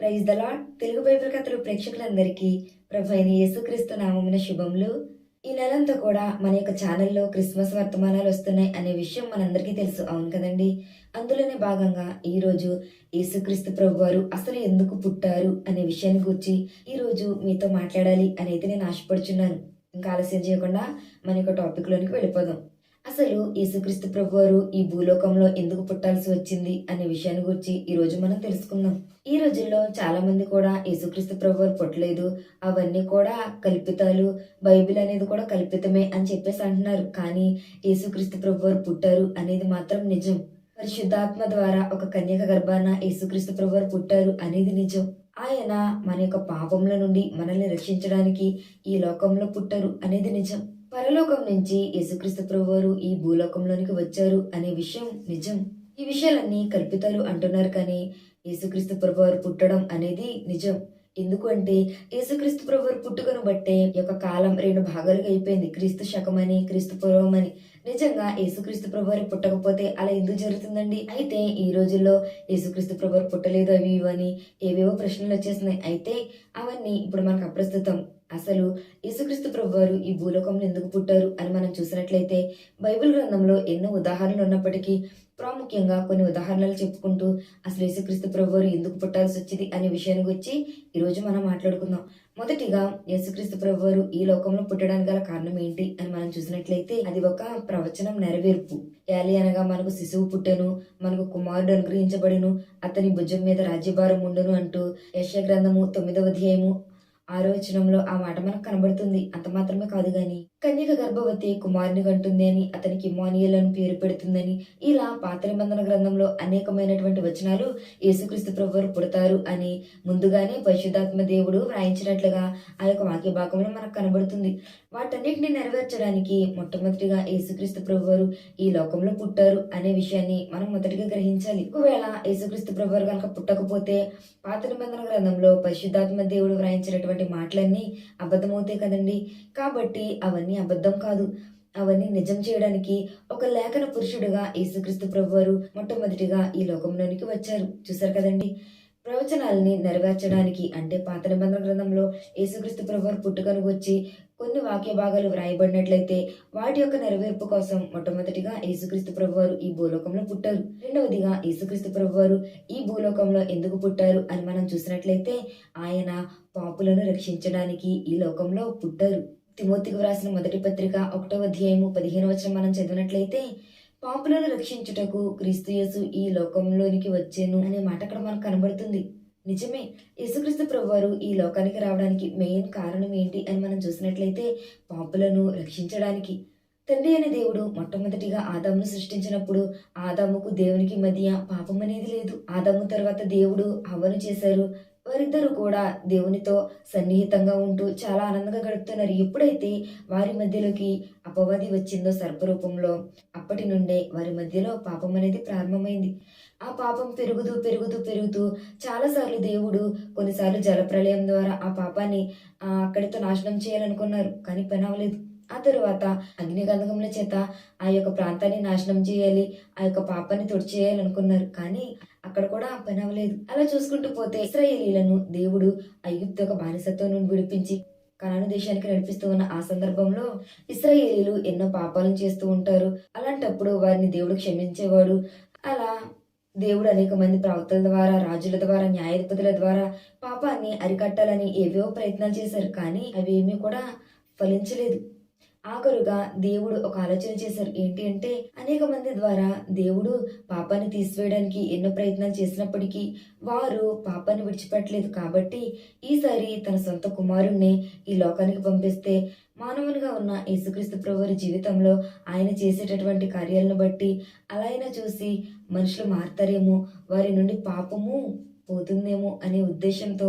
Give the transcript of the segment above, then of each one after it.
Praise the Lord Telugu Bible కథలు ప్రేక్షకులందరికీ ప్రభు అయిన యేసుక్రీస్తు నామమున శుభములు. ఈ నెలంతా కూడా మన యొక్క ఛానల్లో క్రిస్మస్ వర్తమానాలు వస్తున్నాయి అనే విషయం మనందరికీ తెలుసు. అవును కదండి? అందులోనే భాగంగా ఈరోజు యేసుక్రీస్తు ప్రభు వారు అసలు ఎందుకు పుట్టారు అనే విషయాన్ని గురించి ఈరోజు మీతో మాట్లాడాలి అనేది నేను ఆశపడుచున్నాను. ఇంకా ఆలస్యం చేయకుండా మన యొక్క టాపిక్లోనికి వెళ్ళిపోదాం. అసలు యేసుక్రీస్తు ప్రభు వారు ఈ భూలోకంలో ఎందుకు పుట్టాల్సి వచ్చింది అనే విషయాన్ని గురించి ఈ రోజు మనం తెలుసుకుందాం. ఈ రోజుల్లో చాలా మంది కూడా యేసుక్రీస్తు ప్రభు వారు పుట్టలేదు. అవన్నీ కూడా కల్పితాలు బైబిల్ అనేది కూడా కల్పితమే అని చెప్పేసి అంటున్నారు. కానీ యేసుక్రీస్తు ప్రభు వారు పుట్టారు అనేది మాత్రం నిజం. పరిశుద్ధాత్మ ద్వారా ఒక కన్యక గర్భాన యేసుక్రీస్తు ప్రభు వారు పుట్టారు అనేది నిజం. ఆయన మన యొక్క పాపముల నుండి మనల్ని రక్షించడానికి ఈ లోకంలో పుట్టారు అనేది నిజం. పరలోకం నుంచి యేసుక్రీస్తు ప్రభువారు ఈ భూలోకంలోనికి వచ్చారు అనే విషయం నిజం. ఈ విషయాలన్నీ కల్పితాలు అంటున్నారు కానీ యేసుక్రీస్తు ప్రభువారు పుట్టడం అనేది నిజం. ఎందుకంటే యేసుక్రీస్తు ప్రభువారు పుట్టుకను బట్టే ఈ యొక్క కాలం రెండు భాగాలుగా అయిపోయింది. క్రీస్తు శకమని క్రీస్తు పూర్వం అని నిజంగా యేసుక్రీస్తు ప్రభువారు పుట్టకపోతే అలా ఎందుకు జరుగుతుందండి? అయితే ఈ రోజుల్లో యేసుక్రీస్తు ప్రభువారు పుట్టలేదు అవి ఇవి అని ఏవేవో ప్రశ్నలు వచ్చేస్తున్నాయి. అయితే అవన్నీ ఇప్పుడు మనకు అప్రస్తుతం అసలు యేసుక్రీస్తు ప్రభువారు ఈ భూలోకంలో ఎందుకు పుట్టారు అని మనం చూసినట్లయితే బైబిల్ గ్రంథంలో ఎన్నో ఉదాహరణలు ఉన్నప్పటికీ ప్రాముఖ్యంగా కొన్ని ఉదాహరణలు చెప్పుకుంటూ అసలు యేసుక్రీస్తు ప్రభువారు ఎందుకు పుట్టాల్సి వచ్చింది అనే విషయాన్ని గురించి ఈరోజు మనం మాట్లాడుకుందాం. మొదటిగా యేసుక్రీస్తు ప్రభువారు ఈ లోకంలో పుట్టడానికి గల కారణం ఏంటి అని మనం చూసినట్లయితే అది ఒక ప్రవచనం నెరవేర్పు. యాలి అనగా మనకు శిశువు పుట్టెను మనకు కుమారుడు అనుగ్రహించబడును అతని భుజం మీద రాజ్యభారం ఉండును అంటూ యశ గ్రంథము తొమ్మిదవ అధ్యాయము ఆరో వచనంలో ఆ మాట మనకు కనబడుతుంది. అంత మాత్రమే కాదు గాని కన్యక గర్భవతి కుమారుని కంటుంది అని అతనికి అని పేరు పెడుతుందని ఇలా పాత నిబంధన గ్రంథంలో అనేకమైనటువంటి వచనాలు యేసుక్రీస్తు ప్రభువారు పుడతారు అని ముందుగానే పరిశుద్ధాత్మ దేవుడు వ్రాయించినట్లుగా ఆ యొక్క వాక్య భాగంలో మనకు కనబడుతుంది. వాటన్నిటిని నెరవేర్చడానికి మొట్టమొదటిగా యేసుక్రీస్తు ప్రభువారు ఈ లోకంలో పుట్టారు అనే విషయాన్ని మనం మొదటిగా గ్రహించాలి. ఒకవేళ యేసుక్రీస్తు ప్రభువారు కనుక పుట్టకపోతే పాత నిబంధన గ్రంథంలో పరిశుద్ధాత్మ దేవుడు వ్రాయించినటువంటి మాటలన్నీ అబద్ధమవుతాయి కదండి? కాబట్టి అవన్నీ అబద్ధం కాదు. అవన్నీ నిజం చేయడానికి ఒక లేఖన పురుషుడుగా యేసుక్రీస్తు ప్రభువారు మొట్టమొదటిగా ఈ లోకంలోనికి వచ్చారు. చూసారు కదండి? ప్రవచనాలని నెరవేర్చడానికి అంటే పాత నిబంధన గ్రంథంలో యేసుక్రీస్తు ప్రభువారు పుట్టుకను వచ్చి కొన్ని వాక్య భాగాలు వ్రాయబడినట్లయితే వాటి యొక్క నెరవేర్పు కోసం మొట్టమొదటిగా యేసుక్రీస్తు ప్రభువారు ఈ భూలోకంలో పుట్టారు. రెండవదిగా యేసుక్రీస్తు ప్రభువారు ఈ భూలోకంలో ఎందుకు పుట్టారు అని మనం చూసినట్లయితే ఆయన పాపులను రక్షించడానికి ఈ లోకంలో పుట్టారు. తిమోతికి వ్రాసిన మొదటి పత్రిక ఒకటవ అధ్యాయము పదిహేను వచ్చిన మనం చదివినట్లయితే పాపులను రక్షించుటకు క్రీస్తుయేసు ఈ లోకంలోనికి వచ్చేను అనే మాట అక్కడ మనకు కనబడుతుంది. నిజమే యేసుక్రీస్తు ప్రభువారు ఈ లోకానికి రావడానికి మెయిన్ కారణం ఏంటి అని మనం చూసినట్లయితే పాపులను రక్షించడానికి. తండ్రి అనే దేవుడు మొట్టమొదటిగా ఆదామును సృష్టించినప్పుడు ఆదాముకు దేవునికి మధ్య పాపం అనేది లేదు. ఆదాము తర్వాత దేవుడు హవ్వను చేశారు. వారిద్దరూ కూడా దేవునితో సన్నిహితంగా ఉంటూ చాలా ఆనందంగా గడుపుతున్నారు. ఎప్పుడైతే వారి మధ్యలోకి అపవాది వచ్చిందో సర్పరూపంలో అప్పటి నుండే వారి మధ్యలో పాపం అనేది ప్రారంభమైంది. ఆ పాపం పెరుగుతూ పెరుగుతూ పెరుగుతూ చాలాసార్లు దేవుడు కొన్నిసార్లు జలప్రలయం ద్వారా ఆ పాపాన్ని అక్కడితో నాశనం చేయాలనుకున్నారు. కానీ పని అవ్వలేదు. ఆ తరువాత అగ్నిగంధకముల చేత ఆ యొక్క ప్రాంతాన్ని నాశనం చేయాలి ఆ యొక్క పాపాన్ని తుడిచేయాలనుకున్నారు. కానీ అక్కడ కూడా ఆ పని అవ్వలేదు. అలా చూసుకుంటూ పోతే ఇస్రాయేలీలను దేవుడు ఐగుప్తు యొక్క బానిసత్వం నుండి విడిపించి కనాను దేశానికి నడిపిస్తూ ఉన్న ఆ సందర్భంలో ఇస్రాయేలీలు ఎన్నో పాపాలను చేస్తూ ఉంటారు. అలాంటప్పుడు వారిని దేవుడు క్షమించేవాడు. అలా దేవుడు అనేక మంది ప్రవక్తల ద్వారా రాజుల ద్వారా న్యాయాధిపతుల ద్వారా పాపాన్ని అరికట్టాలని ఏవేవో ప్రయత్నాలు చేశారు. కానీ అవి ఏమీ కూడా ఫలించలేదు. ఆఖరుగా దేవుడు ఒక ఆలోచన చేశారు. ఏంటి అంటే అనేక మంది ద్వారా దేవుడు పాపాన్ని తీసివేయడానికి ఎన్నో ప్రయత్నాలు చేసినప్పటికీ వారు పాపాన్ని విడిచిపెట్టలేదు. కాబట్టి ఈసారి తన సొంత కుమారుణ్ణి ఈ లోకానికి పంపిస్తే మానవునిగా ఉన్న యేసుక్రీస్తు ప్రభువారి జీవితంలో ఆయన చేసేటటువంటి కార్యాలను బట్టి అలా అయినా చూసి మనుషులు మారతారేమో వారి నుండి పాపము పోతుందేమో అనే ఉద్దేశంతో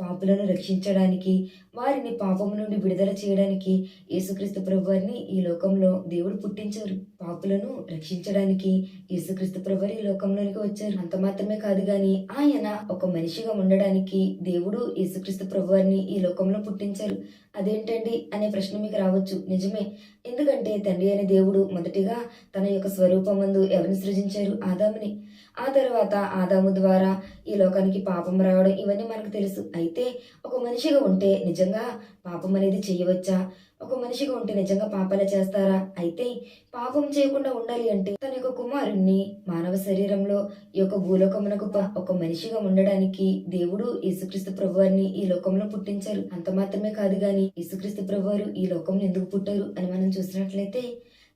పాపులను రక్షించడానికి వారిని పాపం నుండి విడుదల చేయడానికి యేసుక్రీస్తు ప్రభువారిని ఈ లోకంలో దేవుడు పుట్టించారు. పాపులను రక్షించడానికి యేసుక్రీస్తు ప్రభువారు ఈ లోకంలోనికి వచ్చారు. అంత మాత్రమే కాదు గాని ఆయన ఒక మనిషిగా ఉండడానికి దేవుడు యేసుక్రీస్తు ప్రభువారిని ఈ లోకంలో పుట్టించారు. అదేంటండి అనే ప్రశ్న మీకు రావచ్చు. నిజమే. ఎందుకంటే తండ్రి అనే దేవుడు మొదటిగా తన యొక్క స్వరూపం మందు ఎవరిని సృజించారు? ఆదాముని. ఆ తర్వాత ఆదాము ద్వారా ఈ లోకానికి పాపం రావడం ఇవన్నీ మనకు తెలుసు. అయితే ఒక మనిషిగా ఉంటే నిజంగా పాపం అనేది చేయవచ్చా? ఒక మనిషిగా ఉంటే నిజంగా పాపాలు చేస్తారా? అయితే పాపం చేయకుండా ఉండాలి అంటే తన యొక్క కుమారుణ్ణి మానవ శరీరంలో ఈ యొక్క భూలోకమునకు ప- ఒక మనిషిగా ఉండడానికి దేవుడు యేసుక్రీస్తు ప్రభువారిని ఈ లోకంలో పుట్టించారు. అంత మాత్రమే కాదు గాని యేసుక్రీస్తు ప్రభువారు ఈ లోకంలో ఎందుకు పుట్టారు అని మనం చూసినట్లయితే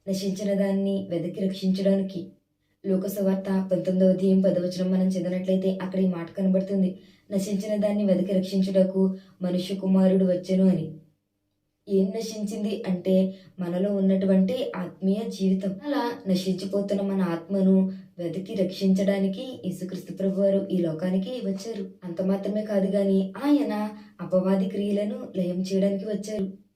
నశించిన దాన్ని వెదకి రక్షించడానికి లోకసవార్త పంతొమ్మిదవ అధ్యాయం పదవచనం మనం చదివినట్లయితే అక్కడ ఈ మాట కనబడుతుంది. నశించిన దాన్ని వెతికి రక్షించుటకు మనుష్య కుమారుడు వచ్చెను అని. ఏం నశించింది అంటే మనలో ఉన్నటువంటి ఆత్మీయ జీవితం. అలా నశించిపోతున్న మన ఆత్మను వెతికి రక్షించడానికి యేసుక్రీస్తు ప్రభు వారు ఈ లోకానికి వచ్చారు. అంత మాత్రమే కాదు గాని ఆయన అపవాది క్రియలను లయం చేయడానికి వచ్చారు.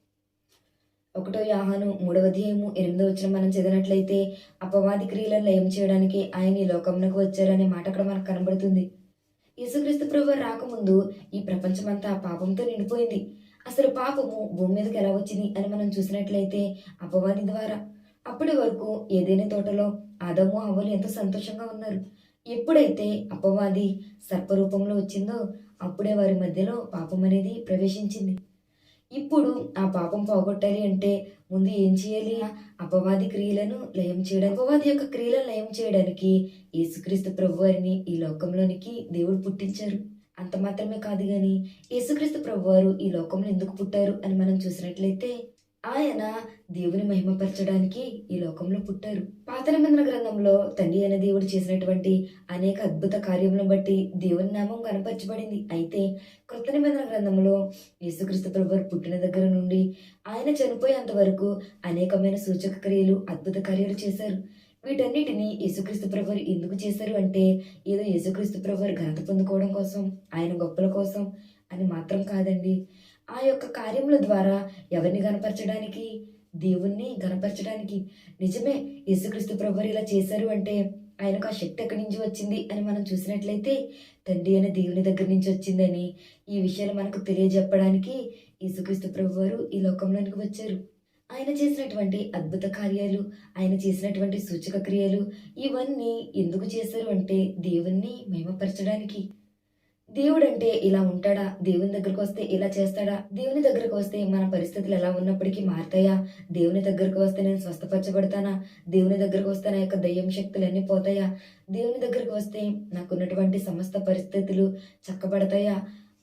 ఒకటో యాహాను మూడవ అధ్యాయము ఎనిమిదో వచ్చిన మనం చదివినట్లయితే అపవాది క్రియలను లయం చేయడానికి ఆయన ఈ లోకంలోకి వచ్చారనే మాట అక్కడ మనకు కనబడుతుంది. యేసుక్రీస్తు ప్రభు రాకముందు ఈ ప్రపంచమంతా పాపంతో నిండిపోయింది. అసలు పాపము భూమి మీదకి ఎలా వచ్చింది అని మనం చూసినట్లయితే అపవాది ద్వారా. అప్పటి వరకు ఏదైనా తోటలో ఆదము అవ్వలు ఎంతో సంతోషంగా ఉన్నారు. ఎప్పుడైతే అపవాది సర్పరూపంలో వచ్చిందో అప్పుడే వారి మధ్యలో పాపం అనేది ప్రవేశించింది. ఇప్పుడు ఆ పాపం పోగొట్టాలి అంటే ముందు ఏం చేయాలి? అపవాది క్రియలను లయం చేయడానికి అపవాది యొక్క క్రియలను లయం చేయడానికి యేసుక్రీస్తు ప్రభువారిని ఈ లోకంలోనికి దేవుడు పుట్టించారు. అంత మాత్రమే కాదు గాని యేసుక్రీస్తు ప్రభువారు ఈ లోకంలో ఎందుకు పుట్టారు అని మనం చూసినట్లయితే ఆయన దేవుని మహిమపరచడానికి ఈ లోకంలో పుట్టారు. పాత నిబంధన గ్రంథంలో తండ్రి అయిన దేవుడు చేసినటువంటి అనేక అద్భుత కార్యములను బట్టి దేవుని నామం కనపరచబడింది అయితే కొత్త నిబంధన గ్రంథంలో యేసుక్రీస్తు ప్రభువారు పుట్టిన దగ్గర నుండి ఆయన చనిపోయేంత వరకు అనేకమైన సూచక క్రియలు అద్భుత కార్యాలు చేశారు. వీటన్నిటిని యేసుక్రీస్తు ప్రభు ఎందుకు చేశారు అంటే ఏదో యేసుక్రీస్తు ప్రభు ఘనత పొందుకోవడం కోసం ఆయన గొప్పల కోసం అని మాత్రం కాదండి. ఆ యొక్క కార్యముల ద్వారా ఎవరిని కనపరచడానికి దేవుణ్ణి గనపరచడానికి. నిజమే యేసుక్రీస్తు ప్రభువారు ఇలా చేశారు అంటే ఆయనకు ఆ శక్తి ఎక్కడి నుంచి వచ్చింది అని మనం చూసినట్లయితే తండ్రి అయిన దేవుని దగ్గర నుంచి వచ్చిందని ఈ విషయాలు మనకు తెలియజెప్పడానికి యేసుక్రీస్తు ప్రభువారు ఈ లోకంలోనికి వచ్చారు. ఆయన చేసినటువంటి అద్భుత కార్యాలు ఆయన చేసినటువంటి సూచక క్రియలు ఇవన్నీ ఎందుకు చేశారు అంటే దేవుణ్ణి మహిమపరచడానికి. దేవుడు అంటే ఇలా ఉంటాడా? దేవుని దగ్గరకు వస్తే ఇలా చేస్తాడా? దేవుని దగ్గరకు వస్తే మన పరిస్థితులు ఎలా ఉన్నప్పటికీ మారుతాయా? దేవుని దగ్గరకు వస్తే నేను స్వస్థపరచబడతానా? దేవుని దగ్గరకు వస్తే నా యొక్క దయ్యం శక్తులు అన్నీ పోతాయా? దేవుని దగ్గరకు వస్తే నాకున్నటువంటి సమస్త పరిస్థితులు చక్కబడతాయా?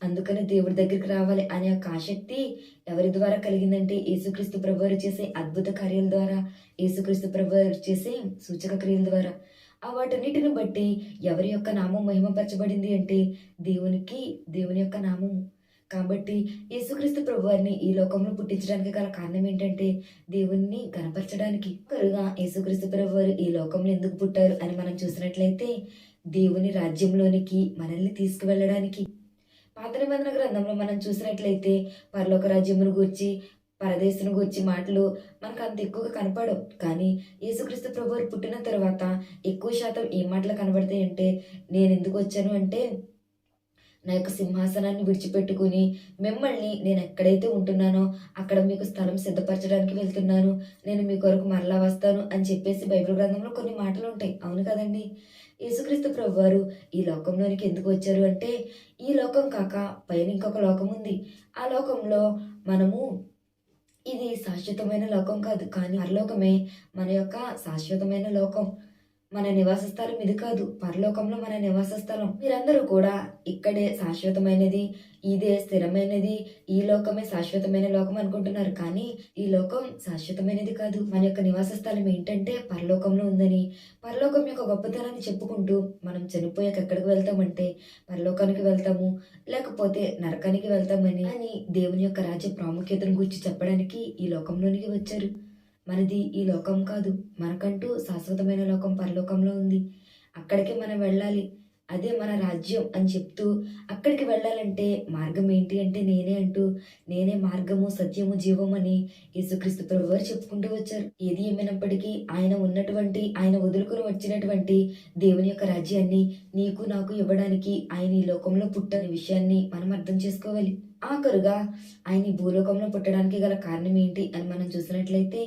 అందుకని దేవుడి దగ్గరికి రావాలి అనే యొక్క ఆసక్తి ఎవరి ద్వారా కలిగిందంటే యేసుక్రీస్తు ప్రభువారు చేసే అద్భుత కార్యాల ద్వారా యేసుక్రీస్తు ప్రభువారు చేసే సూచక క్రియల ద్వారా. ఆ వాటన్నిటిని బట్టి ఎవరి యొక్క నామం మహిమపరచబడింది అంటే దేవునికి దేవుని యొక్క నామము. కాబట్టి యేసుక్రీస్తు ప్రభువారిని ఈ లోకంలో పుట్టించడానికి గల కారణం ఏంటంటే దేవుణ్ణి కనపరచడానికి ఒకరుగా యేసుక్రీస్తు ప్రభువారు ఈ లోకంలో ఎందుకు పుట్టారు అని మనం చూసినట్లయితే దేవుని రాజ్యంలోనికి మనల్ని తీసుకువెళ్ళడానికి. పాత నిబంధన గ్రంథంలో మనం చూసినట్లయితే పరలోక రాజ్యమును గూర్చి పరదేశం గురించి మాటలు మనకు అంత ఎక్కువగా కనపడవు. కానీ యేసుక్రీస్తు ప్రభువారు పుట్టిన తర్వాత ఎక్కువ శాతం ఏ మాటలు కనబడతాయి అంటే నేను ఎందుకు వచ్చాను అంటే నా యొక్క సింహాసనాన్ని విడిచిపెట్టుకుని మిమ్మల్ని నేను ఎక్కడైతే ఉంటున్నానో అక్కడ మీకు స్థలం సిద్ధపరచడానికి వెళ్తున్నాను. నేను మీ కొరకు మరలా వస్తాను అని చెప్పేసి బైబిల్ గ్రంథంలో కొన్ని మాటలు ఉంటాయి అవును కదండి? యేసుక్రీస్తు ప్రభువారు ఈ లోకంలోనికి ఎందుకు వచ్చారు అంటే ఈ లోకం కాక పైన ఇంకొక లోకం ఉంది ఆ లోకంలో మనము ఇది శాశ్వతమైన లోకం కాదు కానీ పరలోకమే మన యొక్క శాశ్వతమైన లోకం. మన నివాస స్థలం ఇది కాదు పరలోకంలో మన నివాస స్థలం మీరందరూ కూడా ఇక్కడే శాశ్వతమైనది ఇదే స్థిరమైనది ఈ లోకమే శాశ్వతమైన లోకం అనుకుంటున్నారు. కానీ ఈ లోకం శాశ్వతమైనది కాదు. మన యొక్క నివాస స్థలం ఏంటంటే పరలోకంలో ఉందని. పరలోకం యొక్క గొప్పతనాన్ని చెప్పుకుంటూ మనం చనిపోయాక ఎక్కడికి వెళ్తామంటే పరలోకానికి వెళ్తాము లేకపోతే నరకానికి వెళ్తామని. అని దేవుని యొక్క రాజ్య ప్రాముఖ్యతను గురించి చెప్పడానికి ఈ లోకంలోనికి వచ్చారు. మనది ఈ లోకం కాదు. మనకంటూ శాశ్వతమైన లోకం పరలోకంలో ఉంది. అక్కడికే మనం వెళ్ళాలి. అదే మన రాజ్యం అని చెప్తూ అక్కడికి వెళ్ళాలంటే మార్గం ఏంటి అంటే నేనే అంటూ నేనే మార్గము సత్యము జీవం అని యేసుక్రీస్తు ప్రభు వారు చెప్పుకుంటూ వచ్చారు. ఏది ఏమైనప్పటికీ ఆయన ఉన్నటువంటి ఆయన వదులుకుని వచ్చినటువంటి దేవుని యొక్క రాజ్యాన్ని నీకు నాకు ఇవ్వడానికి ఆయన ఈ లోకంలో పుట్టని విషయాన్ని మనం అర్థం చేసుకోవాలి. ఆఖరుగా ఆయన ఈ భూలోకంలో పుట్టడానికి గల కారణం ఏంటి అని మనం చూసినట్లయితే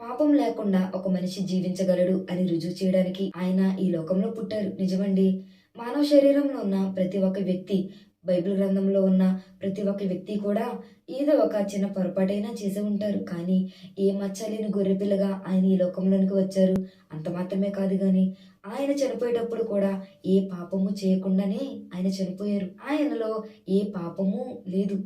పాపం లేకుండా ఒక మనిషి జీవించగలడు అని రుజువు చేయడానికి ఆయన ఈ లోకంలో పుట్టారు. నిజమండి. మానవ శరీరంలో ఉన్న ప్రతి ఒక్క వ్యక్తి బైబిల్ గ్రంథంలో ఉన్న ప్రతి ఒక్క వ్యక్తి కూడా ఏదో ఒక చిన్న పొరపాటైనా చేసి ఉంటారు. కానీ ఏ మచ్చలేని గొర్రెపిల్లగా ఆయన ఈ లోకంలోనికి వచ్చారు? అంత మాత్రమే కాదు కానీ ఆయన చనిపోయేటప్పుడు కూడా ఏ పాపము చేయకుండానే ఆయన చనిపోయారు. ఆయనలో ఏ పాపము లేదు.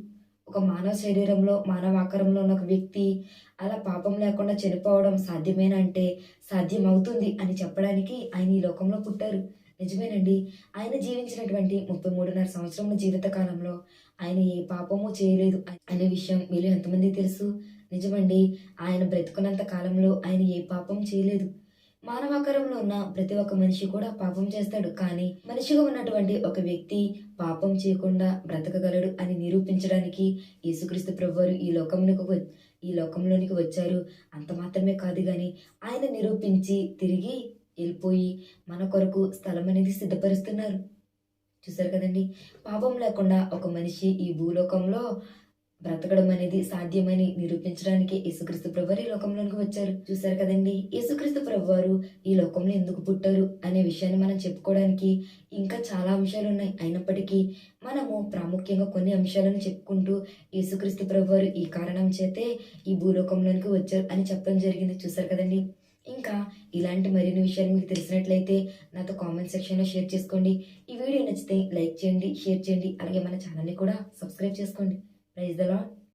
ఒక మానవ శరీరంలో మానవ ఆకారంలో ఉన్న ఒక వ్యక్తి అలా పాపం లేకుండా చనిపోవడం సాధ్యమేనంటే సాధ్యమవుతుంది సాధ్యం అవుతుంది అని చెప్పడానికి ఆయన ఈ లోకంలో పుట్టారు. నిజమేనండి. ఆయన జీవించినటువంటి ముప్పై మూడున్నర సంవత్సరముల జీవిత కాలంలో ఆయన ఏ పాపము చేయలేదు అనే విషయం మీలో ఎంతమంది తెలుసు? నిజమండి. ఆయన బ్రతుకున్నంత కాలంలో ఆయన ఏ పాపం చేయలేదు. మానవాకారంలో ఉన్న ప్రతి ఒక్క మనిషి కూడా పాపం చేస్తాడు. కానీ మనిషిగా ఉన్నటువంటి ఒక వ్యక్తి పాపం చేయకుండా బ్రతకగలడు అని నిరూపించడానికి యేసుక్రీస్తు ప్రభువారు ఈ లోకమునకు ఈ లోకంలోనికి వచ్చారు. అంత మాత్రమే కాదు కానీ ఆయన నిరూపించి తిరిగి వెళ్ళిపోయి మన కొరకు స్థలం అనేది సిద్ధపరుస్తున్నారు. చూసారు కదండి? పాపం లేకుండా ఒక మనిషి ఈ భూలోకంలో బ్రతకడం అనేది సాధ్యమని నిరూపించడానికి యేసుక్రీస్తు ప్రభువారు ఈ లోకంలోనికి వచ్చారు. చూసారు కదండి యేసుక్రీస్తు ప్రభువారు ఈ లోకంలో ఎందుకు పుట్టారు అనే విషయాన్ని మనం చెప్పుకోవడానికి ఇంకా చాలా అంశాలు ఉన్నాయి అయినప్పటికీ మనము ప్రాముఖ్యంగా కొన్ని అంశాలను చెప్పుకుంటూ యేసుక్రీస్తు ప్రభువారు ఈ కారణం చేతే ఈ భూలోకంలోనికి వచ్చారు అని చెప్పడం జరిగింది. చూసారు కదండి ఇంకా ఇలాంటి మరిన్ని విషయాలు మీకు తెలిసినట్లయితే నాతో కామెంట్ సెక్షన్లో షేర్ చేసుకోండి. ఈ వీడియో నచ్చితే లైక్ చేయండి షేర్ చేయండి అలాగే మన ఛానల్ని కూడా సబ్స్క్రైబ్ చేసుకోండి. Praise the lord